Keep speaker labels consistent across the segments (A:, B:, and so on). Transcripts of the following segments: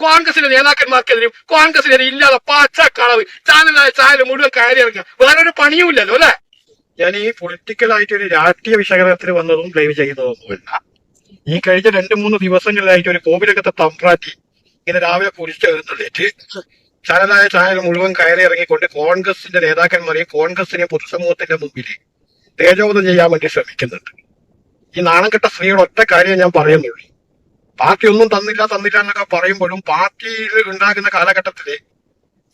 A: കോൺഗ്രസിന്റെ നേതാക്കന്മാർക്കെതിരെയും കോൺഗ്രസിനെതിരെ ഇല്ലാതെ പാച്ച കളവ് ചാനലായ ചാനൽ മുഴുവൻ കയറി ഇറങ്ങുക. വേറൊരു പണിയുമില്ലല്ലോ അല്ലെ? ഞാൻ ഈ പൊളിറ്റിക്കൽ ആയിട്ട് ഒരു രാഷ്ട്രീയ വിശകലനത്തിന് വന്നതും ലൈവ് ചെയ്യുന്നതൊന്നുമില്ല ഈ കഴിഞ്ഞ രണ്ട് മൂന്ന് ദിവസങ്ങളിലായിട്ട് ഒരു കോവിലകത്തെ തമ്പ്രാറ്റി ഇങ്ങനെ രാവിലെ കുരിച്ചെഴുന്നള്ളിട്ട് ചാനലായ ചാനൽ മുഴുവൻ കയറി ഇറങ്ങിക്കൊണ്ട് കോൺഗ്രസിന്റെ നേതാക്കന്മാരെയും കോൺഗ്രസിനെയും പൊതുസമൂഹത്തിന്റെ മുമ്പിൽ തേജോധം ചെയ്യാൻ വേണ്ടി ശ്രമിക്കുന്നുണ്ട്. ഈ നാണം കെട്ട സ്ത്രീയുടെ ഒറ്റ കാര്യം ഞാൻ പറയുന്നുള്ളൂ. പാർട്ടി ഒന്നും തന്നില്ല തന്നില്ല എന്നൊക്കെ പറയുമ്പോഴും പാർട്ടിയിൽ ഉണ്ടാകുന്ന കാലഘട്ടത്തിൽ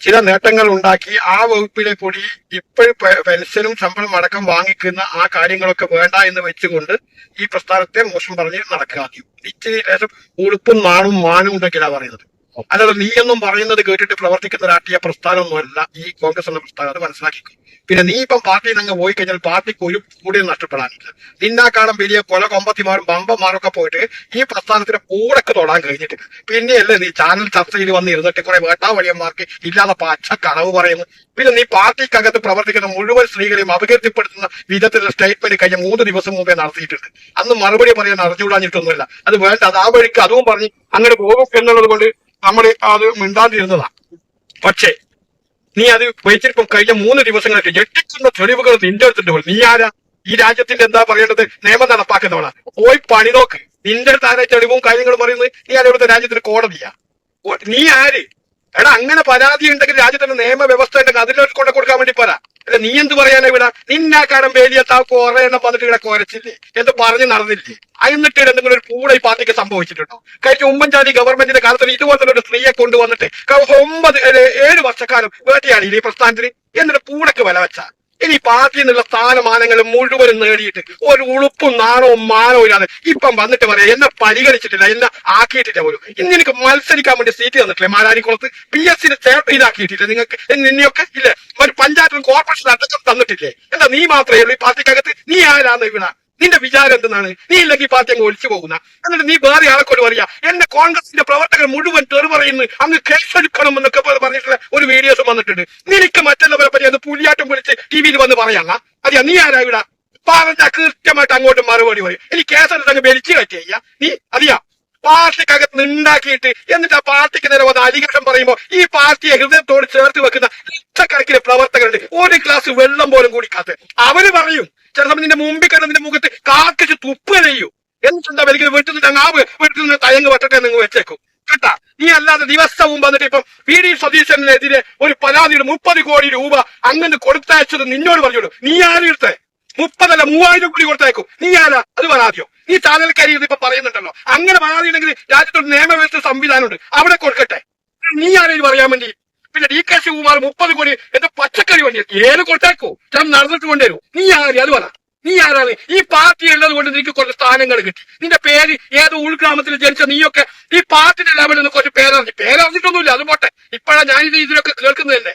A: ചില നേട്ടങ്ങൾ ഉണ്ടാക്കി ആ വകുപ്പിലെ കൂടി ഇപ്പോഴും പെൻഷനും ശമ്പളം അടക്കം വാങ്ങിക്കുന്ന ആ കാര്യങ്ങളൊക്കെ വേണ്ട എന്ന് വെച്ചുകൊണ്ട് ഈ പ്രസ്ഥാനത്തെ മോശം പറഞ്ഞ് നടക്കാക്കി ഇച്ചിരി ലേശം ഉളുപ്പും നാണും മാനും ഉണ്ടെങ്കിലാണ് പറയുന്നത്. അല്ലാതെ നീ എന്നും പറയുന്നത് കേട്ടിട്ട് പ്രവർത്തിക്കുന്ന രാഷ്ട്രീയ പ്രസ്ഥാനമൊന്നുമല്ല. ഈ കോൺഗ്രസ് എന്ന പ്രസ്ഥാനം അത് മനസ്സിലാക്കിക്കും. പിന്നെ നീ ഇപ്പം പാർട്ടിയിൽ നിന്ന് പോയി കഴിഞ്ഞാൽ പാർട്ടിക്ക് ഒരു കൂടി നഷ്ടപ്പെടാനില്ല. നിന്നാക്കാളും വലിയ കൊല കൊമ്പത്തിമാരും ബമ്പന്മാരൊക്കെ പോയിട്ട് ഈ പ്രസ്ഥാനത്തിന്റെ കൂടൊക്കെ തൊടാൻ കഴിഞ്ഞിട്ടില്ല പിന്നെയല്ലേ നീ ചാനൽ ചർച്ചയിൽ വന്ന് ഇരുന്നിട്ട് കുറെ വേട്ടാവഴിയന്മാർക്ക് ഇല്ലാതെ പച്ച കളവ് പറയുന്നു. പിന്നെ നീ പാർട്ടിക്കകത്ത് പ്രവർത്തിക്കുന്ന മുഴുവൻ സ്ത്രീകളെയും അപകീർത്തിപ്പെടുത്തുന്ന വിധത്തിലുള്ള സ്റ്റേറ്റ്മെന്റ് കഴിഞ്ഞ മൂന്ന് ദിവസം മുമ്പേ നടത്തിയിട്ടുണ്ട്. അന്ന് മറുപടി പറയാൻ അറിഞ്ഞുകൂടാഞ്ഞിട്ടൊന്നുമില്ല. അത് വേണ്ട അത് ആ വഴിക്ക് അതും പറഞ്ഞ് അങ്ങനെ പോകും എന്നുള്ളത് കൊണ്ട് നമ്മൾ അത് മിണ്ടാതിരുന്നതാ പക്ഷേ നീ അത് വെച്ചിരിപ്പം കഴിഞ്ഞ മൂന്ന് ദിവസങ്ങളൊക്കെ ഞെട്ടിക്കുന്ന തെളിവുകൾ നിന്റെ അടുത്തുണ്ട് നീ ആരാ? ഈ രാജ്യത്തിന്റെ എന്താ പറയേണ്ടത്? നിയമം നടപ്പാക്കുന്നവളാ. പോയി പണി നോക്ക്. നിന്റെ താരെ തെളിവും കാര്യങ്ങളും പറയുന്നത്? നീ ആരാ ഇവിടുത്തെ രാജ്യത്തിന് കോടതിയാ. നീ ആര്? എടാ അങ്ങനെ പരാതി ഉണ്ടെങ്കിൽ രാജ്യത്തിന്റെ നിയമവ്യവസ്ഥ ഉണ്ടെങ്കിൽ അതിലൊരു കൊണ്ട് കൊടുക്കാൻ വേണ്ടി പറ അല്ല നീ എന്ത് പറയാനാ ഇവിടെ? നിന്നാക്കാരം വേലിയത്താ കുറെ എണ്ണം വന്നിട്ട് ഇവിടെ കുരച്ചില്ലേ എന്ത് പറഞ്ഞ് നടന്നില്ലേ? എന്നിട്ട് എന്തെങ്കിലും ഒരു കൂടെ ഈ പാർട്ടിക്ക് സംഭവിച്ചിട്ടുണ്ടോ? കഴിഞ്ഞ ഉമ്മൻചാണ്ടി ഗവൺമെന്റിന്റെ കാലത്ത് ഇതുപോലെ ഒരു സ്ത്രീയെ കൊണ്ടുവന്നിട്ട് ഒമ്പത് ഏഴ് വർഷക്കാലം വേട്ടയാണ് ഈ പ്രസ്ഥാനത്തിന്. എന്നിട്ട് പൂടക്ക് വില വെച്ച. ഇനി പാർട്ടിയിൽ നിന്നുള്ള സ്ഥാനമാനങ്ങൾ മുഴുവനും നേടിയിട്ട് ഒരു ഉളുപ്പും നാണവും മാനവും ഇല്ലാതെ ഇപ്പം വന്നിട്ട് പറയാം എന്നെ പരിഗണിച്ചിട്ടില്ല എന്നെ ആക്കിയിട്ടില്ല പോലും. ഇന്ന് എനിക്ക് മത്സരിക്കാൻ വേണ്ടി സീറ്റ് തന്നിട്ടില്ല മാരാരിക്കുളത്ത്? പി എസ് സിന് ഇതാക്കിയിട്ടില്ല നിങ്ങൾക്ക്? നിന്നെയൊക്കെ ഇല്ല? ഒരു പഞ്ചായത്തിലും കോർപ്പറേഷൻ അടക്കം തന്നിട്ടില്ലേ? എന്താ നീ മാത്രമേ ഉള്ളൂ ഈ പാർട്ടിക്കകത്ത്. നീ ആരാന്ന് വീണ? നിന്റെ വിചാരം എന്തെന്നാണ്? നീ ഇല്ലെങ്കിൽ പാർട്ടി അങ്ങ് ഒളിച്ചു പോകുന്ന. എന്നിട്ട് നീ വേറെ ആളെ കൊണ്ട് പറയാ എന്റെ കോൺഗ്രസിന്റെ പ്രവർത്തകർ മുഴുവൻ തെറി പറയുന്നു അങ്ങ് കേസെടുക്കണം എന്നൊക്കെ പറഞ്ഞിട്ടുള്ള ഒരു വീഡിയോസ് വന്നിട്ടുണ്ട്. നിനക്ക് മറ്റുള്ളവരെ പറ്റി അത് പുലിയാട്ടം വിളിച്ച് ടി വിയിൽ വന്ന് പറയാങ്ങ അതെയാ നീ ആരാ ഇവിടെ? പറഞ്ഞ കൃത്യമായിട്ട് അങ്ങോട്ട് മറുപടി പറയും. ഇനി കേസെടുത്ത് അങ്ങ് വലിച്ചു കയറ്റിയ നീ അറിയാ പാർട്ടിക്കകത്ത് ഉണ്ടാക്കിയിട്ട് എന്നിട്ട് ആ പാർട്ടിക്ക് നേരെ വന്ന് അലികഷം പറയുമ്പോൾ ഈ പാർട്ടിയെ ഹൃദയത്തോട് ചേർത്ത് വെക്കുന്ന ലക്ഷക്കണക്കിന് പ്രവർത്തകരുണ്ട്. ഒരു ഗ്ലാസ് വെള്ളം പോലും കുടിക്കാത്ത അവർ പറയും ചില സമയം നിന്റെ മുമ്പിൽ കിടന്ന് നിന്റെ മുഖത്ത് കാക്കിച്ച് തുപ്പ് ചെയ്യൂ എന്നിട്ടുണ്ടാവും എനിക്ക് വീട്ടിൽ നിന്ന് അങ്ങാവ് വീട്ടിൽ നിന്ന് തയങ്ങ് വെട്ടട്ടെ നിങ്ങൾ വെച്ചേക്കും. കേട്ടാ നീ അല്ലാതെ ദിവസവും വന്നിട്ട് ഇപ്പം വി ഡി സതീശനെതിരെ ഒരു പരാതിയുടെ മുപ്പത് കോടി രൂപ അങ്ങനെ കൊടുത്തയച്ചത് നിന്നോട് പറഞ്ഞോളൂ. നീ ആരും എടുത്തേ? മുപ്പതല്ല മൂവായിരം കോടി കൊടുത്തേക്കും നീ ആരാ? അത് പരാതിയോ? നീ ചാനൽക്കാരി ഇപ്പൊ പറയുന്നുണ്ടല്ലോ. അങ്ങനെ പരാതി ഉണ്ടെങ്കിൽ രാജ്യത്തൊരു നിയമവ്യവസ്ഥ സംവിധാനമുണ്ട്. അവിടെ കൊടുക്കട്ടെ. നീ ആരെയും പറയാൻ വേണ്ടി? പിന്നെ ഡി കെ ശിവകുമാർ മുപ്പത് കോടി എന്റെ പച്ചക്കറി വണ്ടി ഏത് കൊടുത്തേക്കോ? ഞാൻ നടന്നിട്ട് കൊണ്ടുവരും. നീ ആര്? അത് പറ. നീ ആരാണ്? ഈ പാർട്ടി ഉള്ളത് കൊണ്ട് നിനക്ക് കുറച്ച് സ്ഥാനങ്ങൾ കിട്ടി. നിന്റെ പേര് ഏത് ഉൾഗ്രാമത്തിൽ ജനിച്ച നീയൊക്കെ ഈ പാർട്ടിയുടെ ലെവലിൽ നിന്ന് കുറച്ച് പേരറിഞ്ഞു പേരറിഞ്ഞിട്ടൊന്നുമില്ല. അത് പോട്ടെ. ഇപ്പോഴാണ് ഞാനിത് ഇതിലൊക്കെ കേൾക്കുന്നതല്ലേ?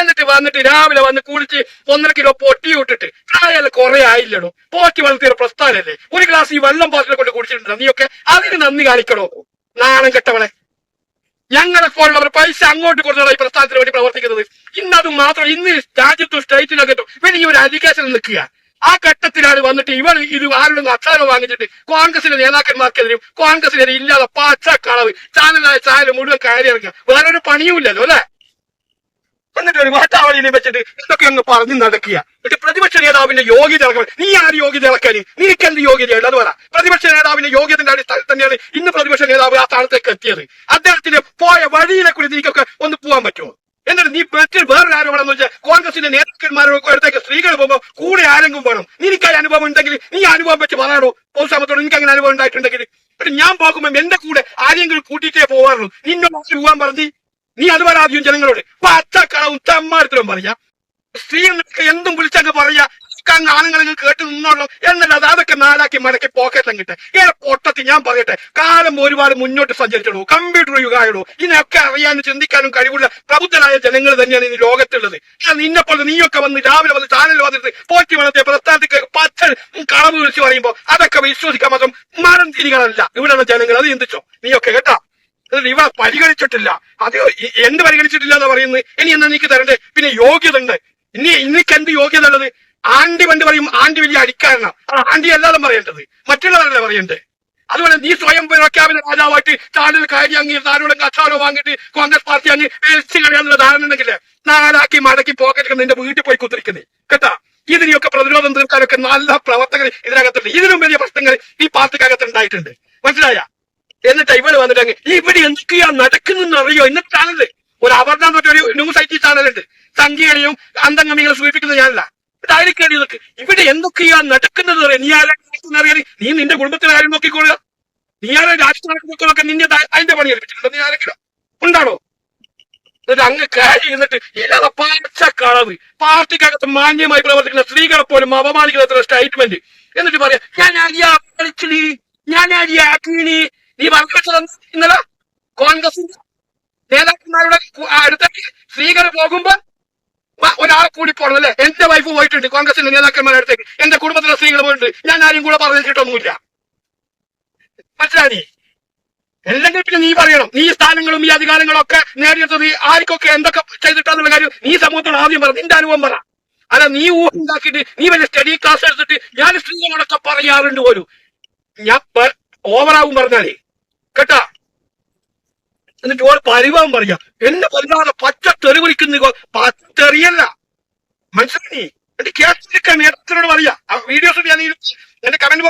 A: എന്നിട്ട് വന്നിട്ട് രാവിലെ വന്ന് കുളിച്ച് ഒന്നര കിലോ പൊട്ടി വിട്ടിട്ട് പ്രായം കുറെ ആയില്ലടോ. പോറ്റി വളർത്തിയ പ്രസ്ഥാനല്ലേ. ഒരു ഗ്ലാസ് ഈ വെള്ളം പാത്രം കൊണ്ട് കുടിച്ചിട്ടുണ്ട്? നീയൊക്കെ അതിന് നന്ദി കാണിക്കണോ? നാണം കെട്ടവളെ. ഞങ്ങളെ പോലുള്ളവർ പൈസ അങ്ങോട്ട് കൊടുത്തതാണ് ഈ പ്രസ്ഥാനത്തിന് വേണ്ടി പ്രവർത്തിക്കുന്നത്. ഇന്നത് മാത്രം ഇന്ന് രാജ്യത്തും വെളി ഒരു അധികചര നിൽക്കുക. ആ ഘട്ടത്തിലാണ് വന്നിട്ട് ഇവർ ഇത് ആരുടെ അച്ചാരം വാങ്ങിച്ചിട്ട് കോൺഗ്രസിന്റെ നേതാക്കന്മാർക്കെതിരെയും കോൺഗ്രസിനെതിരെ ഇല്ലാതെ പാച്ച കളവ് ചാനലായ ചാനൽ മുഴുവൻ കയറി ഇറങ്ങുക. വേറൊരു പണിയുമില്ലല്ലോ അല്ലെ? എന്നിട്ട് ഒരു വാട്ടാവളിനെ വെച്ചിട്ട് ഇതൊക്കെ അങ്ങ് പറഞ്ഞു നടക്കുക. എന്നിട്ട് പ്രതിപക്ഷ നേതാവിന്റെ യോഗ്യത ഇളക്കാൻ നീ ആര് യോഗ്യത ഇളക്കാൻ നിനക്ക് എന്ത് യോഗ്യതയുണ്ട് അത് പറ. പ്രതിപക്ഷ നേതാവിന്റെ യോഗ്യതയുടെ അടിസ്ഥാനത്തിൽ തന്നെയാണ് ഇന്ന് പ്രതിപക്ഷ നേതാവ് ആ സ്ഥാനത്തേക്ക് എത്തിയത്. അദ്ദേഹത്തിന് പോയ വഴിയിലെ കൂടി നിനക്കൊക്കെ ഒന്ന് പോകാൻ പറ്റുമോ? എന്നിട്ട് നീ മറ്റൊരു വേറൊരു ആരോപണം എന്ന് വെച്ചാൽ കോൺഗ്രസിന്റെ നേതാക്കന്മാരുടെ അടുത്തേക്ക് സ്ത്രീകൾ പോകുമ്പോൾ കൂടെ ആരെങ്കിലും വേണം. നിനക്ക് അനുഭവം ഉണ്ടെങ്കിൽ നീ അനുഭവം വെച്ച് പറയാറോ പൊതുസമത്തോട് നിനക്ക് അങ്ങനെ അനുഭവം ഉണ്ടായിട്ടുണ്ടെങ്കിൽ. ഞാൻ പോകുമ്പോൾ എന്റെ കൂടെ ആരെങ്കിലും കൂട്ടിയിട്ടേ പോവാറുള്ളൂ. നിന്നോട് പോകാൻ പറഞ്ഞു നീ അത് പറയാദ്യം ജനങ്ങളോട്. പച്ചക്കളവും തെമ്മാരത്തിലും പറയാ. സ്ത്രീകൾക്ക് എന്തും വിളിച്ചങ്ങ് പറയാ. അങ്ങ് കേട്ട് നിന്നോളൂ. എന്നല്ലാതെ അതൊക്കെ നാലാക്കി മടക്കി പോക്കറ്റ് അങ്ങിട്ട് ഏ പൊട്ടത്തി ഞാൻ പറയട്ടെ. കാലം ഒരുപാട് മുന്നോട്ട് സഞ്ചരിച്ചിടൂ കമ്പ്യൂട്ടർ യുഗായുള്ളൂ ഇതിനൊക്കെ അറിയാനും ചിന്തിക്കാനും കഴിവുള്ള പ്രബുദ്ധരായ ജനങ്ങൾ തന്നെയാണ് ഈ ലോകത്തുള്ളത്. നിന്നെപ്പോലെ നീയൊക്കെ വന്ന് രാവിലെ വന്ന് ചാനൽ വന്നിട്ട് പോറ്റി വളർത്തിയ പ്രസ്ഥാനത്തേക്ക് പച്ച കളവ് വിളിച്ച് പറയുമ്പോൾ അതൊക്കെ വിശ്വസിക്കാൻ മാത്രം മരം തിരികളല്ല ഇവിടെയുള്ള ജനങ്ങൾ അത് ചിന്തിച്ചോ? നീയൊക്കെ കേട്ടാ? എന്നിട്ട് ഇവ പരിഗണിച്ചിട്ടില്ല. അത് എന്ത് പരിഗണിച്ചിട്ടില്ല എന്ന് പറയുന്നത്? ഇനി എന്നാ നീക്ക് തരണ്ടേ? പിന്നെ യോഗ്യത ഉണ്ട് ഇനി ഇന്നിക്ക് എന്ത് യോഗ്യത ഉള്ളത് ആണ്ടി പണ്ട് പറയും ആണ്ടി വലിയ അടിക്കാരനാ. ആണ്ടി അല്ലാതെ പറയേണ്ടത്. മറ്റുള്ളവരല്ലേ പറയണ്ടേ? അതുപോലെ നീ സ്വയം പ്രഖ്യാപിത രാജാവായിട്ട് താടിൽ കാര്യം അങ്ങ് താരോടും കച്ചാലോ വാങ്ങിയിട്ട് കോൺഗ്രസ് പാർട്ടി അങ്ങ് വേസ്റ്റ് കളയാനുള്ള ധാരണ ഉണ്ടെങ്കിൽ നാലാക്കി മടക്കി പോക്കറ്റ് നിന്റെ വീട്ടിൽ പോയി കുത്തിരിക്കുന്നേ. കേട്ടാ? ഇതിനെയൊക്കെ പ്രതിരോധം തീർക്കാനൊക്കെ നല്ല പ്രവർത്തകർ ഇതിനകത്തുണ്ട്. ഇതിനും വലിയ പ്രശ്നങ്ങൾ ഈ പാർട്ടിക്കകത്ത് ഉണ്ടായിട്ടുണ്ട്. മനസ്സിലായ? എന്നിട്ട് ഇവർ വന്നിട്ട് അങ്ങ് ഇവിടെ എന്തൊക്കെയാ നടക്കുന്നെന്ന് അറിയോ? ചാനൽ ഒരു അവർണ ഒരു ന്യൂസ് ഐ ടി ചാനലുണ്ട് സംഖ്യകളെയും അന്തംഗമികളെ സൂചിപ്പിക്കുന്ന ഞാനല്ല. ഇതായിരിക്കും ഇതൊക്കെ ഇവിടെ എന്തൊക്കെയാ നടക്കുന്നത് നീ ആരാ നീ നിന്റെ കുടുംബത്തിൽ ആരും നോക്കിക്കൊള്ളുക നീ ആരെ രാഷ്ട്രീയ നിന്റെ അതിന്റെ പണി ഏൽപ്പിച്ചിട്ടുണ്ടോ. നീ ഉണ്ടാണോ? എന്നിട്ട് അങ്ങ് കാര്യം എന്നിട്ട് ഇല്ലാതെ പാർച്ച കളവ് പാർട്ടിക്കകത്ത് മാന്യമായി പ്രവർത്തിക്കുന്ന സ്ത്രീകളെ പോലും അപമാനിക്കുന്ന സ്റ്റേറ്റ്മെന്റ് എന്നിട്ട് പറയാ ഞാൻ ആര്യാ? ഞാൻ ആര്യാ? നീ പറഞ്ഞു ഇന്നലെ കോൺഗ്രസിന്റെ നേതാക്കന്മാരുടെ അടുത്തേക്ക് സ്ത്രീകൾ പോകുമ്പോ ഒരാളെ കൂടി പോകണം അല്ലെ? എന്റെ വൈഫ് പോയിട്ടുണ്ട് കോൺഗ്രസിന്റെ നേതാക്കന്മാരുടെ അടുത്തേക്ക്. എന്റെ കുടുംബത്തിലെ സ്ത്രീകൾ പോയിട്ടുണ്ട്. ഞാൻ ആരും കൂടെ പറഞ്ഞിട്ടൊന്നുമില്ല മനസ്സിലായി? അല്ലെങ്കിൽ പിന്നെ നീ പറയണം. നീ സ്ഥാനങ്ങളും ഈ അധികാരങ്ങളും ഒക്കെ നേടിയെടുത്തത് ആർക്കൊക്കെ എന്തൊക്കെ ചെയ്തിട്ടാന്നുള്ള കാര്യം നീ സമൂഹത്തോട് ആദ്യം പറ. നിന്റെ അനുഭവം പറ. അല്ല നീ ഊഹം ഉണ്ടാക്കിയിട്ട് നീ വലിയ സ്റ്റഡി ക്ലാസ് എടുത്തിട്ട് ഞാൻ സ്ത്രീകളോടൊക്കെ പറയാറുണ്ട് പോലും. ഞാൻ ഓവറാവും പറഞ്ഞാലേ. കേട്ടാ? എന്നിട്ട് ഓൾ പരിവാൻ പറയാ എന്നെ പരിവാറ പച്ച തെറി വിളിക്കുന്ന പച്ചറിയല്ല മനസ്സിലായി? എന്റെ കേട്ടിരിക്കാൻ നേരത്തിനോട് പറയാ ആ വീഡിയോസ് ഞാൻ എന്റെ കമന്റ്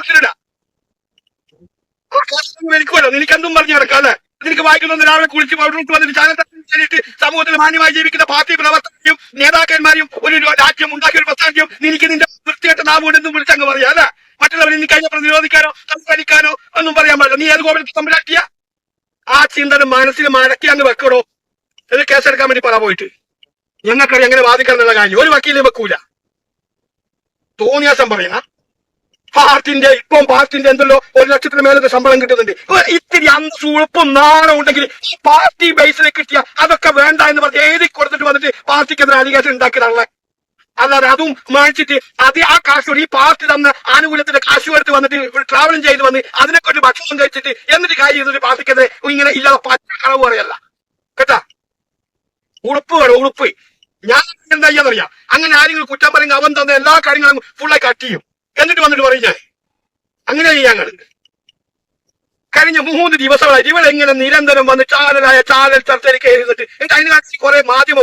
A: ആ കേസൊന്നും എനിക്കുമല്ലോ നിനക്ക് എന്തും പറഞ്ഞു നടക്കാം അല്ലെ? നിനക്ക് വായിക്കുന്ന രാവിലെ കുളിച്ച് വന്നിട്ട് സമൂഹത്തിൽ മാന്യമായി ജീവിക്കുന്ന പാർട്ടി പ്രവർത്തകരെയും നേതാക്കന്മാരും ഒരു രാജ്യം ഉണ്ടാക്കിയ ഒരു പ്രസ്ഥാനം നിനക്ക് നിന്റെ വൃത്തിയായിട്ട് നാമോട് എന്തും വിളിച്ചങ്ങ് പറയാം അല്ലെ? മറ്റുള്ളവരെ നീ കഴിഞ്ഞ പ്രതിരോധിക്കാനോ സംസാരിക്കാനോ ഒന്നും പറയാൻ പാടില്ല. നീ ഏത് കോവിഡ് തമ്മിലാക്കിയ ആ ചിന്തന മനസ്സിൽ മടക്കി അങ്ങ് വെക്കണോ ഇത് കേസെടുക്കാൻ വേണ്ടി പറ പോയിട്ട്. ഞങ്ങൾക്കറിയാം എങ്ങനെ വാദിക്കണം എന്നുള്ള കാര്യം. ഒരു വക്കീലും വെക്കൂല. തോന്നിയാസം പറയുന്ന പാർട്ടിന്റെ ഇപ്പം പാർട്ടിന്റെ എന്തല്ലോ? ഒരു ലക്ഷത്തിന് മേലത്തെ ശമ്പളം കിട്ടുന്നുണ്ട്. ഇത്തിരി അന്തസ്സും ഉളുപ്പും നാണം ഉണ്ടെങ്കിൽ പാർട്ടി ബേസിലേക്ക് കിട്ടിയ അതൊക്കെ വേണ്ട എന്ന് പറഞ്ഞ് എഴുതി കൊടുത്തിട്ട് വന്നിട്ട് പാർട്ടിക്കെതിരെ അലിഗേഷൻ ഉണ്ടാക്കിയതാണല്ലേ? അല്ലാതെ അതും മേടിച്ചിട്ട് അത് ആ കാശ് ഈ പാർട്ടി തന്ന ആനുകൂല്യത്തിന്റെ കാശ് എടുത്ത് വന്നിട്ട് ട്രാവലും ചെയ്ത് വന്ന് അതിനൊക്കെ ഒരു ഭക്ഷണം കഴിച്ചിട്ട് എന്നിട്ട് കാര്യം ചെയ്തിട്ട് പാർട്ടിക്കെതിരെ ഇങ്ങനെ ഇല്ലാതെ കളവ് പറയല്ല. കേട്ടാ? ഉളുപ്പ് വേണം ഉളുപ്പ്. ഞാൻ എന്താ ചെയ്യാന്നറിയാം? അങ്ങനെ ആരെങ്കിലും കുറ്റം പറയുന്ന അവൻ തന്ന എല്ലാ കാര്യങ്ങളും ഫുള്ളായി കട്ട് ചെയ്യും. എന്നിട്ട് വന്നിട്ട് പറയും ഞാൻ. അങ്ങനെ ചെയ്യാൻ കഴിഞ്ഞ മൂന്ന് ദിവസങ്ങളായി ഇവിടെ എങ്ങനെ നിരന്തരം വന്ന് ചാനലായ ചാലൽ ചർച്ചയിൽ കയറി എന്നിട്ട് അതിനകത്ത് കുറെ മാധ്യമ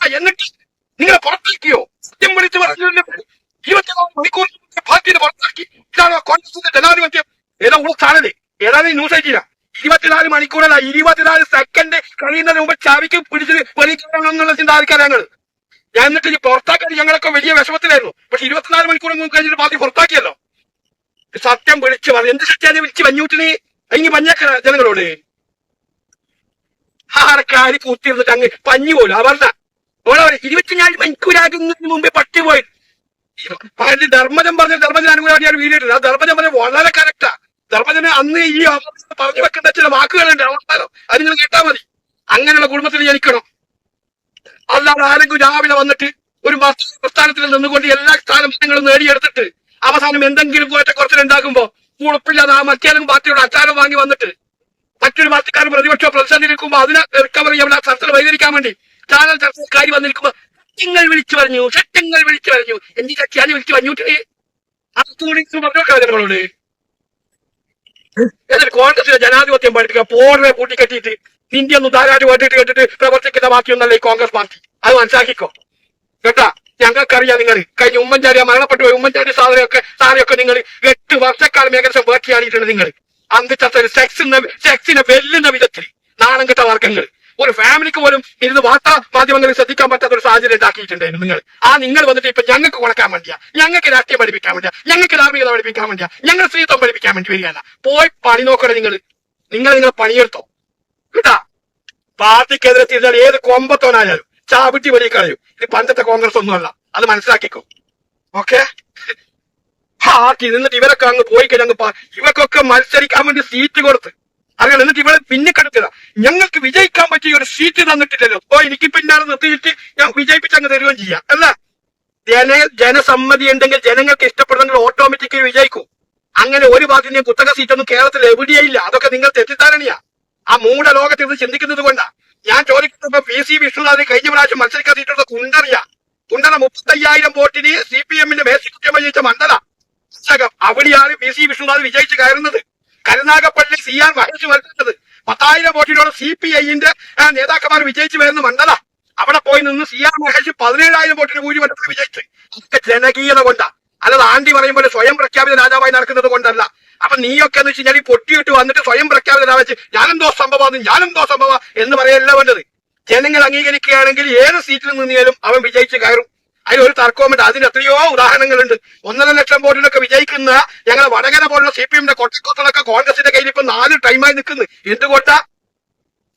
A: ആ എന്നിട്ട് നിങ്ങളെ പുറത്താക്കിയോ? സത്യം വിളിച്ച് പറഞ്ഞിട്ടുണ്ട് ഇരുപത്തിനാല് മണിക്കൂർ പാർട്ടിനെ പുറത്താക്കി. ഇതാണ് കോൺഗ്രസിന്റെ ജനാധിപത്യം. ഏതാ ഉള്ള ചാനൽ ഏതാണ് ന്യൂസ് അയച്ചില്ല? ഇരുപത്തിനാല് മണിക്കൂറല്ല ഇരുപത്തിനാല് സെക്കൻഡ് കഴിയുന്നതിന് മുമ്പ് ചാവിക്ക് പിടിച്ച് വലിക്കണമെന്നുള്ള ചിന്ത ആൾക്കാർ ഞങ്ങൾ ഞാൻ എന്നിട്ട് ഈ പുറത്താക്കാൻ ഞങ്ങളൊക്കെ വലിയ വിഷമത്തിലായിരുന്നു. പക്ഷെ ഇരുപത്തിനാല് മണിക്കൂർ കഴിഞ്ഞിട്ട് പാർട്ടി പുറത്താക്കിയല്ലോ. സത്യം വിളിച്ച് പറഞ്ഞു എന്ത് സത്യാനെ വിളിച്ച് വഞ്ഞൂട്ടിന് അങ്ങി പഞ്ഞാക്ക ജനങ്ങളോട്. ആർക്കാര് കൂത്തിരുന്നിട്ട് അങ്ങ് പഞ്ഞു പോലും? അവരുടെ ഇരുപത്തിനാല് മണിക്കൂറാകുന്നതിന് മുമ്പേ പട്ടി പോയി. പണ്ട് ധർമ്മജൻ പറഞ്ഞ ധർമ്മജൻ അനുകൂലമായിട്ട് വീഡിയോ ഇട്ടത് ആ ധർമ്മജൻ പറഞ്ഞ വളരെ കറക്റ്റാ ധർമ്മജന് അന്ന് ഈ പറഞ്ഞു വെക്കേണ്ട ചില വാക്കുകളുണ്ട്. അത് നിങ്ങൾ കേട്ടാ മതി. അങ്ങനെയുള്ള കുടുംബത്തിൽ ജനിക്കണം. അല്ലാതെ ആരെങ്കിലും രാവിലെ വന്നിട്ട് ഒരു പ്രസ്ഥാനത്തിൽ നിന്നുകൊണ്ട് എല്ലാ സ്ഥാനങ്ങളും നേടിയെടുത്തിട്ട് അവസാനം എന്തെങ്കിലും കുറ്റ കുറച്ചിലുണ്ടാക്കുമ്പോ ഉറപ്പില്ലാതെ ആ മറ്റേതെങ്കിലും പാർട്ടിയുടെ അച്ചാരം വാങ്ങി വന്നിട്ട് മറ്റൊരു പാർട്ടിക്കാരൻ പ്രതിപക്ഷ പ്രതിസന്ധി നിൽക്കുമ്പോൾ അതിനെ റിക്കവർ ചെയ്യാൻ ആ സ്ഥലത്തിൽ വൈകരിക്കാൻ വേണ്ടി ചാനൽ ചർച്ച കാര്യം വന്നിരിക്കുമ്പോ സത്യങ്ങൾ വിളിച്ചു പറഞ്ഞു സത്യങ്ങൾ വിളിച്ചു പറഞ്ഞു. എന്തി സത്യാన్ని വിളിച്ചു പറഞ്ഞിട്ട് അത് പറഞ്ഞു ജനങ്ങളോട് എന്നിട്ട് കോൺഗ്രസിലെ ജനാധിപത്യം പഠിക്കുക പോറെ കൂട്ടിക്കെട്ടിയിട്ട് നിന്റെ ഒന്നും ധാരാളം കേട്ടിട്ട് കെട്ടിട്ട് പ്രവർത്തിക്കുന്ന ബാക്കിയൊന്നല്ല ഈ കോൺഗ്രസ് പാർട്ടി. അത് മനസ്സിലാക്കിക്കോ. കേട്ടാ? ഞങ്ങൾക്കറിയാം നിങ്ങൾ കഴിഞ്ഞ ഉമ്മൻചാരി മരണപ്പെട്ടു പോയി ഉമ്മൻചാരി സാധനമൊക്കെ സാധനമൊക്കെ നിങ്ങൾ എട്ട് വർഷക്കാലം ഏകദേശം വേട്ടിയാടിയിട്ടുണ്ട് നിങ്ങൾ അന്തിച്ചത്ത സെക്സിനെ സെക്സിനെ വെല്ലുന്ന വിധത്തിൽ നാണം കെട്ട വർഗങ്ങൾ ഒരു ഫാമിലിക്ക് പോലും ഇരുന്ന് വാർത്താ മാധ്യമങ്ങളിൽ ശ്രദ്ധിക്കാൻ പറ്റാത്ത ഒരു സാഹചര്യം ഉണ്ടാക്കിയിട്ടുണ്ടായിരുന്നു നിങ്ങൾ. ആ നിങ്ങൾ വന്നിട്ട് ഇപ്പൊ ഞങ്ങൾക്ക് കൊടുക്കാൻ വേണ്ടിയാ. ഞങ്ങൾക്ക് രാഷ്ട്രീയം പഠിപ്പിക്കാൻ വേണ്ടിയാ. ഞങ്ങൾക്ക് ധാർമ്മികത പഠിപ്പിക്കാൻ വേണ്ടിയാ. ഞങ്ങൾ സ്ത്രീത്വം പഠിപ്പിക്കാൻ വേണ്ടി വരികയല്ല. പോയി പണി നോക്കണം നിങ്ങൾ. നിങ്ങൾ നിങ്ങൾ പണിയെടുത്തോ. കേട്ടാ? പാർട്ടിക്കെതിരെ തിരിഞ്ഞാൽ ഏത് കൊമ്പത്തോനായാലും ചാവിട്ടി വലിയ കളയും ഇത് പണ്ടത്തെ കോൺഗ്രസ് ഒന്നുമല്ല അത് മനസ്സിലാക്കിക്കോ. ഓക്കെ? ആക്കി നിന്നിട്ട് ഇവരൊക്കെ അങ്ങ് പോയി കഴിഞ്ഞാൽ ഇവർക്കൊക്കെ മത്സരിക്കാൻ വേണ്ടി സീറ്റ് കൊടുത്ത്. അറിയാം എന്നിട്ട് ഇവരെ പിന്നെ കടത്തുക ഞങ്ങൾക്ക് വിജയിക്കാൻ പറ്റിയ ഒരു സീറ്റ് തന്നിട്ടില്ലല്ലോ. ഓ എനിക്ക് പിന്നാലെ നിർത്തിയിട്ട് ഞാൻ വിജയിപ്പിച്ച് അങ്ങ് തരുകയും ചെയ്യാം. അല്ല ജന ജനസമ്മതി ഉണ്ടെങ്കിൽ ജനങ്ങൾക്ക് ഇഷ്ടപ്പെടുന്നെങ്കിൽ ഓട്ടോമാറ്റിക്കലി വിജയിക്കും. അങ്ങനെ ഒരു ഭാഗത്തിന്റെയും കുത്തക സീറ്റൊന്നും കേരളത്തിൽ എവിടെയില്ല അതൊക്കെ നിങ്ങൾ തെറ്റിദ്ധാരണയാ. ആ മൂട ലോകത്ത് ഇത് ചിന്തിക്കുന്നത് കൊണ്ടാ. ഞാൻ ചോദിക്കുമ്പോ പി സി വിഷ്ണുനാഥ് കഴിഞ്ഞ പ്രാവശ്യം മത്സരിക്കാൻ സീറ്റുള്ള കുണ്ടറിയ. കുണ്ടറ മുപ്പത്തയ്യായിരം വോട്ടിന് സി പി എമ്മിന്റെ മേശിക്കുറ്റം ജയിച്ച മണ്ഡല. അവിടെയാണ് പി സി വിഷ്ണുനാഥ് വിജയിച്ച് കയറുന്നത്. കരുനാഗപ്പള്ളി സി ആർ മഹേഷ് വരുന്നത് പത്തായിരം വോട്ടിനോട് സി പി ഐന്റെ നേതാക്കന്മാർ വിജയിച്ചു വരുന്ന മണ്ഡല. അവിടെ പോയി നിന്ന് സി ആർ മഹേഷ് പതിനേഴായിരം വോട്ടിന് ഭൂരിപക്ഷത്തിൽ വിജയിച്ചു. അതൊക്കെ ജനകീയത കൊണ്ടാ. അല്ലാതെ ആണ്ടി പറയുമ്പോൾ സ്വയം പ്രഖ്യാപിത രാജാവായി നടക്കുന്നത് കൊണ്ടല്ല. അപ്പൊ നീയൊക്കെ എന്ന് വെച്ച് കഴിഞ്ഞാൽ പൊട്ടിയിട്ട് വന്നിട്ട് സ്വയം പ്രഖ്യാപിത രാജാവ് ഞാനെന്തോ സംഭവം ഞാനെന്തോ സംഭവം എന്ന് പറയല്ല വേണ്ടത്. ജനങ്ങൾ അംഗീകരിക്കുകയാണെങ്കിൽ ഏത് സീറ്റിൽ നിന്നാലും അവൻ വിജയിച്ച് കയറും. അതിൽ ഒരു തർക്കവും വേണ്ട അതിന് എത്രയോ ഉദാഹരണങ്ങളുണ്ട്. ഒന്നര ലക്ഷം വോട്ടിനൊക്കെ വിജയിക്കുന്ന ഞങ്ങളെ വടകര പോലുള്ള സി പി എമ്മിന്റെ കൊട്ടക്കൊത്തലൊക്കെ കോൺഗ്രസിന്റെ കയ്യിൽ ഇപ്പൊ നാല് ടൈമായി നിൽക്കുന്നു. എന്തുകൊണ്ടാ?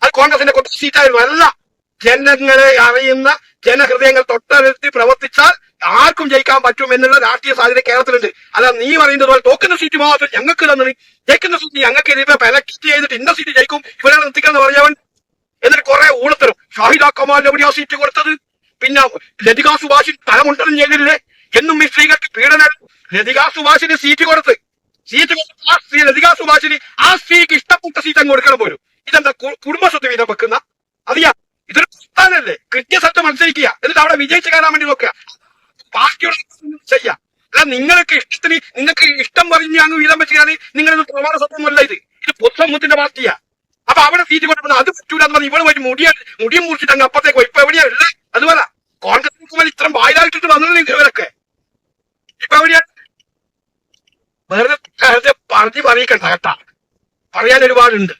A: അത് കോൺഗ്രസിന്റെ കൊട്ട സീറ്റായിരുന്നു. അല്ല ജനങ്ങളെ അറിയുന്ന ജനഹൃദയങ്ങൾ തൊട്ടടുത്തി പ്രവർത്തിച്ചാൽ ആർക്കും ജയിക്കാൻ പറ്റും എന്നുള്ള രാഷ്ട്രീയ സാധ്യത കേരളത്തിലുണ്ട്. അല്ല നീ പറയുന്നത് പോലെ തോക്കുന്ന സീറ്റ് മാത്രം ഞങ്ങൾക്ക് തന്നെ. ജയിക്കുന്ന സീറ്റ് ഞങ്ങൾക്ക് ഇതിപ്പോ ചെയ്തിട്ട് ഇന്ന സീറ്റ് ജയിക്കും? ഇവരാണ് നിർത്തിക്കാന്ന് പറഞ്ഞവൻ. എന്നിട്ട് കുറെ ഊളത്തരും. ഷാഹിദ കമാൽ എവിടെയാ സീറ്റ് കൊടുത്തത്? പിന്നെ ലതികാ സുഭാഷിന് തലമുണ്ടെന്ന് ചെയ്തില്ലേ? എന്നും ഈ സ്ത്രീകൾക്ക് പീഡനം ലതികാ സുഭാഷിന് സീറ്റ് കൊടുത്ത് സീറ്റ് കൊടുത്ത് ആ സ്ത്രീ ലതികാ സുഭാഷിന് ആ സ്ത്രീക്ക് ഇഷ്ടപ്പെട്ട സീറ്റ് അങ്ങ് കൊടുക്കണം പോലും. ഇതെന്താ കുടുംബസ്വത്ത് വീതം വെക്കുന്ന? അറിയാം? ഇതൊരു പ്രസ്ഥാനല്ലേ? കൃത്യസത്യം മത്സരിക്കുക. എന്നിട്ട് അവിടെ വിജയിച്ച് കയറാൻ വേണ്ടി നോക്കുക. പാർട്ടിയുടെ ചെയ്യാം. അല്ല നിങ്ങൾക്ക് ഇഷ്ടത്തിന് നിങ്ങൾക്ക് ഇഷ്ടം പറഞ്ഞ് അങ്ങ് വീതം വെച്ച് കയറി നിങ്ങളിത് പ്രമാണ സത്വമല്ല ഇത്. ഇത് പൊതുസമൂഹത്തിന്റെ പാർട്ടിയാ. അപ്പൊ അവിടെ സീറ്റ് കൊടുക്കുന്നത് അത് പറ്റൂല എന്ന് ഇവിടെ പോയി മുടിയ മുടിയും മുറിച്ചിട്ട് അങ്ങ് അപ്പത്തേക്ക് ഇപ്പൊ എവിടെയാ ഉള്ളത്? അതുപോലെ കോൺഗ്രസ് ഇത്രയും വായിലായിട്ടിട്ട് വന്നത് ഇവരൊക്കെ? ഇപ്പൊ അവർ വെറുതെ പറഞ്ഞു പറയിക്കണ്ട കേട്ടാ. പറയാൻ ഒരുപാടുണ്ട്.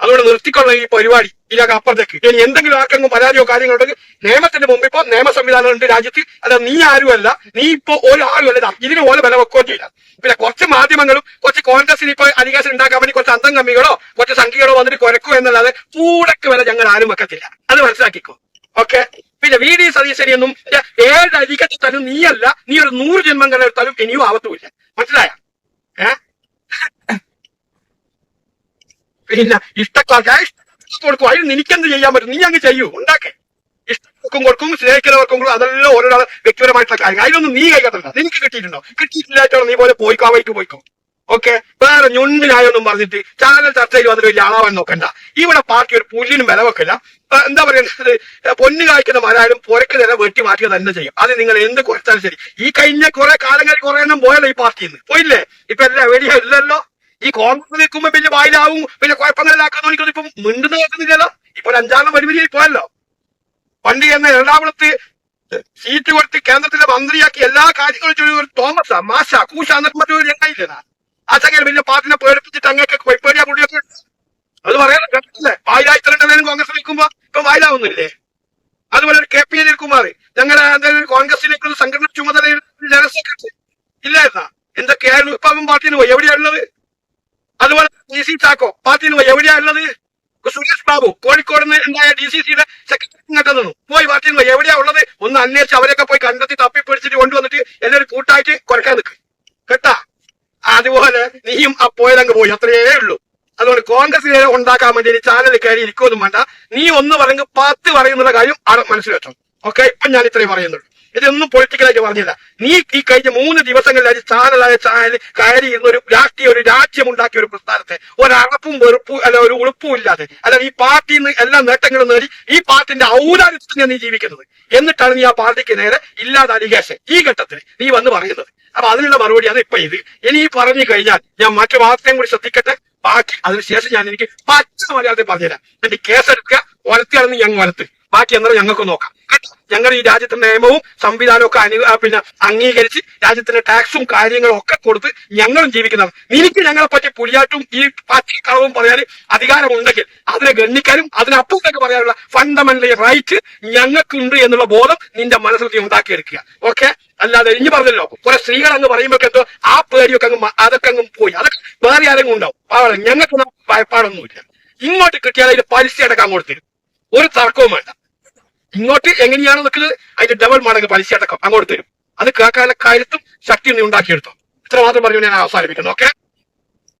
A: അതുകൊണ്ട് നിർത്തിക്കൊള്ള ഈ പരിപാടി ഇതിനൊക്കെ അപ്പുറത്തേക്ക്. ഇനി എന്തെങ്കിലും ആർക്കെങ്കിലും പരാതിയോ കാര്യങ്ങളോ ഉണ്ടെങ്കിൽ നിയമത്തിന്റെ മുമ്പ് ഇപ്പൊ നിയമ സംവിധാനം ഉണ്ട് രാജ്യത്ത്. അത് നീ ആരുമല്ല നീ ഇപ്പൊ ഒരാളുമല്ല ഇതാ. ഇതിന് പോലെ വില വെക്കുകയും ചെയ്യില്ല പിന്നെ കുറച്ച് മാധ്യമങ്ങളും കുറച്ച് കോൺഗ്രസിന് ഇപ്പൊ അധികാരം ഉണ്ടാക്കാൻ വേണ്ടി കുറച്ച് അന്തം കമ്മികളോ കുറച്ച് സംഖ്യകളോ വന്നിട്ട് കുരക്കും എന്നല്ലാതെ കൂടക്ക് വില ഞങ്ങൾ ആരും വെക്കത്തില്ല. അത് മനസ്സിലാക്കിക്കോ. ഓക്കെ? പിന്നെ വി ഡി സതീശനെയൊന്നും ഏഴ് അധികത്തിൽ തരും നീയല്ല. നീ ഒരു നൂറ് ജന്മം കണ്ടെടുത്താലും ഇനിയും ആവത്തുമില്ല. മനസ്സിലായ? പിന്നെ ഇഷ്ടക്കാർക്ക് ഇഷ്ടം കൊടുക്കും. അതിന് നിനക്കെന്ത് ചെയ്യാൻ പറ്റും? നീ അങ്ങ് ചെയ്യൂ. ഉണ്ടാക്കേ. ഇഷ്ടക്കും കൊടുക്കും സ്നേഹിക്കുന്നവർക്കും അതെല്ലാം ഓരോ വ്യക്തിപരമായിട്ടുള്ള കാര്യങ്ങൾ. അതിലൊന്നും നീ കൈകത്തണ്ട നിനക്ക് കിട്ടിയിട്ടുണ്ടോ? കിട്ടിയിട്ടില്ലാത്തോളം നീ പോലെ പോയിക്കോ വൈക്ക് പോയിക്കോ. ഓക്കെ? വേറെ ഞൊണ്ടിനായൊന്നും പറഞ്ഞിട്ട് ചാനൽ ചർച്ചയിൽ വന്നിട്ട് വലിയ ആളാവാൻ നോക്കണ്ട. ഇവിടെ പാർട്ടി ഒരു പുല്ലിനും വില വെക്കില്ല എന്താ പറയുന്നത്? പൊന്നു കായ്ക്കുന്ന മരായാലും പുരക്ക് നേരെ വെട്ടി മാറ്റുക തന്നെ ചെയ്യും. അത് നിങ്ങൾ എന്ത് കുറച്ചാലും ശരി. ഈ കഴിഞ്ഞ കുറെ കാലങ്ങളിൽ കുറെ എണ്ണം പോയല്ലോ ഈ പാർട്ടിയിൽ നിന്ന് പോയില്ലേ? ഇപ്പൊ എല്ലാം എവിടെയാ ഇല്ലല്ലോ? ഈ കോൺഗ്രസ് നിൽക്കുമ്പോ പിന്നെ വായിലാവും. പിന്നെ കുഴപ്പങ്ങളിലാക്കുന്ന ഇപ്പം മിണ്ടുന്ന കേൾക്കുന്നില്ലല്ലോ? ഇപ്പൊ അഞ്ചാറ് പരിമിതിയിൽ പോയല്ലോ. പണ്ട് എന്ന എറണാകുളത്ത് സീറ്റ് കൊടുത്ത് കേന്ദ്രത്തിലെ മന്ത്രിയാക്കി എല്ലാ കാര്യങ്ങളും ചെയ്തു ഒരു തോമസ മാഷ കൂശ എന്നൊക്കെ മറ്റൊരു രംഗയില്ല ആ ചങ്ങനെ പിന്നെ പാർട്ടിനെ പേടിപ്പിച്ചിട്ട് അങ്ങനെയൊക്കെ പേടിയാ മുടിയൊക്കെ അത് പറയാൻ കേട്ടില്ലേ വായില ഇത്രണ്ട് പേരും കോൺഗ്രസ് നിൽക്കുമ്പോ ഇപ്പൊ വായിലാവുന്നില്ലേ? അതുപോലെ കെ പി അനിൽകുമാർ ഞങ്ങളുടെ എന്തായാലും സംഘടന ചുമതല ജനറൽ സെക്രട്ടറി ഇല്ലായിരുന്ന എന്തൊക്കെയായിരുന്നു? ഇപ്പൊ അവൻ പാർട്ടിയിൽ പോയി. എവിടെയാണുള്ളത് അതുപോലെ ഡി സി ചാക്കോ പാർട്ടിയിൽ പോയി. എവിടെയാണുള്ളത് സുരേഷ് ബാബു കോഴിക്കോട് ഉണ്ടായ ഡി സി സിയുടെ സെക്രട്ടറി ഇങ്ങോട്ട് പോയി പാർട്ടിയിൽ പോയി. എവിടെയാ ഉള്ളത്? ഒന്ന് അന്വേഷിച്ച് അവരൊക്കെ പോയി കണ്ടെത്തി തപ്പി പിടിച്ചിട്ട് കൊണ്ടുവന്നിട്ട് എല്ലാവരും കൂട്ടായിട്ട് കുറയ്ക്കാൻ നിൽക്ക് കേട്ടാ? അതുപോലെ നീയും ആ പോയതങ്ങ് പോയി. അത്രയേ ഉള്ളൂ. അതുകൊണ്ട് കോൺഗ്രസിനെ ഉണ്ടാക്കാൻ വേണ്ടി ചാനൽ കയറി ഇരിക്കൊന്നും വേണ്ട. നീ ഒന്ന് പറയുമ്പോൾ പത്ത് പറയുന്നുള്ള കാര്യം അവിടെ മനസ്സിൽ വെച്ചോ ഓക്കെ ഇപ്പൊ ഞാൻ ഇത്രയും പറയുന്നുള്ളൂ. ഇതൊന്നും പൊളിറ്റിക്കലായിട്ട് പറഞ്ഞില്ല. നീ ഈ കഴിഞ്ഞ മൂന്ന് ദിവസങ്ങളിലായി ചാനലായ ചാനൽ കയറി ഇരുന്ന ഒരു രാഷ്ട്രീയ ഒരു രാജ്യം ഉണ്ടാക്കിയ ഒരു പ്രസ്ഥാനത്തെ ഒരറപ്പും വെറുപ്പും അല്ല ഒരു ഉളുപ്പും ഇല്ലാതെ. അല്ല ഈ പാർട്ടിയിൽ നിന്ന് എല്ലാ നേട്ടങ്ങളും നേടി ഈ പാർട്ടിന്റെ ഔദാര്യത്തിന് നീ ജീവിക്കുന്നത്. എന്നിട്ടാണ് നീ ആ പാർട്ടിക്ക് നേരെ ഇല്ലാതെ അലിഗേഷൻ ഈ ഘട്ടത്തിൽ നീ വന്ന് പറയുന്നത്. അപ്പൊ അതിനുള്ള മറുപടിയാണ് ഇപ്പൊ ഇത്. ഇനി പറഞ്ഞു കഴിഞ്ഞാൽ ഞാൻ മറ്റു വാർത്തയും കൂടി ശ്രദ്ധിക്കട്ടെ. ബാക്കി അതിനുശേഷം ഞാൻ എനിക്ക് പച്ച മലയാളത്തിൽ പറഞ്ഞുതരാം. എന്റെ കേസെടുക്കുക വലത്തിയാണെന്ന് ഞങ്ങൾ വലത്ത് ബാക്കി എന്നാലും ഞങ്ങൾക്ക് നോക്കാം. കേട്ടോ? ഞങ്ങൾ ഈ രാജ്യത്തിന്റെ നിയമവും സംവിധാനവും ഒക്കെ അനു പിന്നെ അംഗീകരിച്ച് രാജ്യത്തിന്റെ ടാക്സും കാര്യങ്ങളും ഒക്കെ കൊടുത്ത് ഞങ്ങളും ജീവിക്കുന്നതാണ്. നിനക്ക് ഞങ്ങളെ പറ്റി പുലിയാട്ടും ഈ പാർട്ടി കളവും പറയാൻ അധികാരമുണ്ടെങ്കിൽ അതിനെ ഗണ്ണിക്കാനും അതിനപ്പുറത്തേക്ക് പറയാനുള്ള ഫണ്ടമെന്റലി റൈറ്റ് ഞങ്ങൾക്കുണ്ട് എന്നുള്ള ബോധം നിന്റെ മനസ്സിൽ നീ ഉണ്ടാക്കിയെടുക്കുക. ഓക്കെ അല്ലാതെ ഇനി പറഞ്ഞല്ലോ കുറെ സ്ത്രീകൾ അങ്ങ് പറയുമ്പോഴൊക്കെ എന്തോ ആ പേടിയൊക്കെ അങ്ങ് അതൊക്കെ അങ്ങ് പോയി. അതൊക്കെ വേറെ ആരെങ്കിലും ഉണ്ടാവും. പാവം ഞങ്ങൾക്ക് ഭയപ്പാടൊന്നുമില്ല. ഇങ്ങോട്ട് കിട്ടിയാൽ അതിന്റെ പലിശ അടക്കാൻ കൊടുത്തിരും ഒരു തർക്കവും വേണ്ട. ഇങ്ങോട്ട് എങ്ങനെയാണ് നിൽക്കുന്നത് അതിന്റെ ഡബിൾ മടങ്ങ് പലിശ അടക്കം അങ്ങോട്ട് തരും. അത് കേക്കാലക്കാലത്തും ശക്തി ഉണ്ടാക്കിയെടുത്തോ. ഇത്ര മാത്രം പറഞ്ഞു ഞാൻ അവസാനിപ്പിക്കുന്നു ഓക്കെ